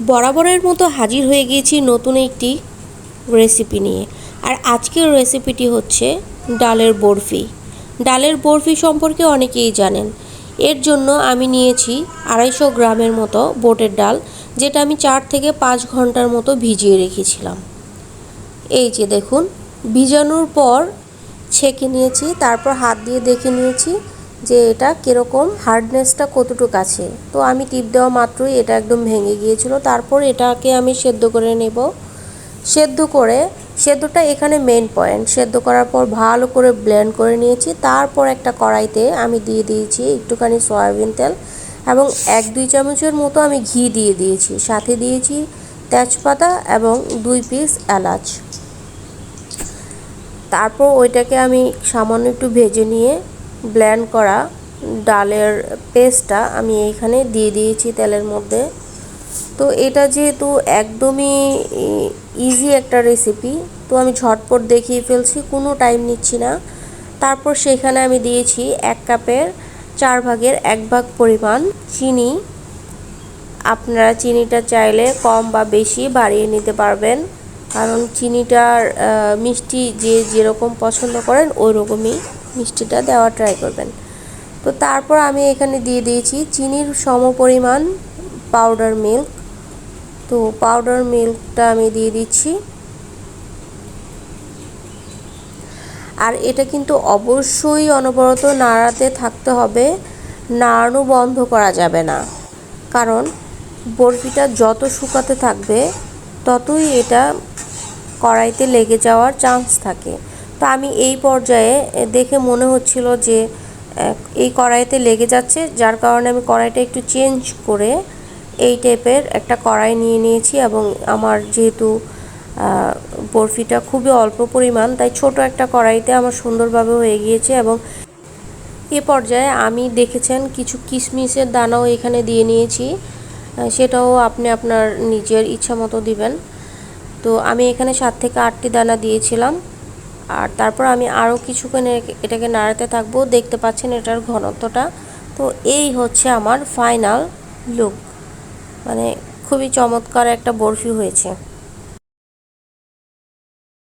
বরাবরের মতো হাজির হয়ে গিয়েছি নতুন একটি রেসিপি নিয়ে। আর আজকের রেসিপিটি হচ্ছে ডালের বরফি। ডালের বরফি সম্পর্কে অনেকেই জানেন। এর জন্য আমি নিয়েছি আড়াইশো গ্রামের মতো বোটের ডাল, যেটা আমি চার থেকে পাঁচ ঘণ্টার মতো ভিজিয়ে রেখেছিলাম। এই যে দেখুন, ভিজানোর পর ছেঁকে নিয়েছি, তারপর হাত দিয়ে দেখে নিয়েছি। যে এটা কীরকম হার্ডনেসটা কতটুকু আছে। তো আমি টিপ দেওয়া মাত্রই এটা একদম ভেঙে গিয়েছিল। তারপর এটাকে আমি সেদ্ধ করে নেব। সেদ্ধ করে, সেদ্ধটা এখানে মেন পয়েন্ট সেদ্ধ করার পর ভালো করে ব্লেন্ড করে নিয়েছি। তারপর একটা কড়াইতে আমি দিয়ে দিয়েছি একটুখানি সয়াবিন তেল এবং এক দুই চামচের মতো আমি ঘি দিয়ে দিয়েছি। সাথে দিয়েছি তেজপাতা এবং দুই পিস এলাচ। তারপর ওইটাকে আমি সামান্য একটু ভেজে নিয়ে ব্ল্যান্ড করা ডালের পেস্টটা আমি এইখানে দিয়ে দিয়েছি তেলের মধ্যে। তো এটা যেহেতু একদমই ইজি একটা রেসিপি তো আমি ঝটপট দেখিয়ে ফেলছি, কোনো টাইম নিচ্ছি না। তারপর সেখানে আমি দিয়েছি এক কাপের চার ভাগের এক ভাগ পরিমাণ চিনি। আপনারা চিনিটা চাইলে কম বা বেশি বাড়িয়ে নিতে পারবেন, কারণ চিনিটার মিষ্টি যে যেরকম পছন্দ করেন ওই রকমই মিষ্টিটা দেওয়া ট্রাই করবেন। তো তারপর আমি এখানে দিয়ে দিয়েছি চিনির সম পরিমাণ পাউডার মিল্ক তো পাউডার মিল্কটা আমি দিয়ে দিচ্ছি। আর এটা কিন্তু অবশ্যই অনবরত নাড়াতে থাকতে হবে, নাড়ানো বন্ধ করা যাবে না। কারণ বরফিটা যত শুকাতে থাকবে, ততই এটা কড়াইতে লেগে যাওয়ার চান্স থাকে। তো আমি এই পর্যায়ে দেখে মনে হচ্ছিল যে এই কড়াইতে লেগে যাচ্ছে। যার কারণে আমি কড়াইটা একটু চেঞ্জ করে এই টাইপের একটা কড়াই নিয়ে নিয়েছি এবং আমার যেহেতু বরফিটা খুবই অল্প পরিমাণ, তাই ছোট একটা কড়াইতে আমার সুন্দরভাবে হয়ে গিয়েছে এবং এ পর্যায়ে আমি দেখেছেন কিছু কিশমিশের দানাও এখানে দিয়ে নিয়েছি। সেটাও আপনি আপনার নিজের ইচ্ছা মতো দিবেন। তো আমি এখানে সাত থেকে আটটি দানা দিয়েছিলাম। আর তারপর আমি আরও কিছুক্ষণ এটাকে নাড়াতে থাকব, দেখতে পাচ্ছেন এটার ঘনত্বটা। তো এই হচ্ছে আমার ফাইনাল লুক মানে খুবই চমৎকার একটা বরফি হয়েছে।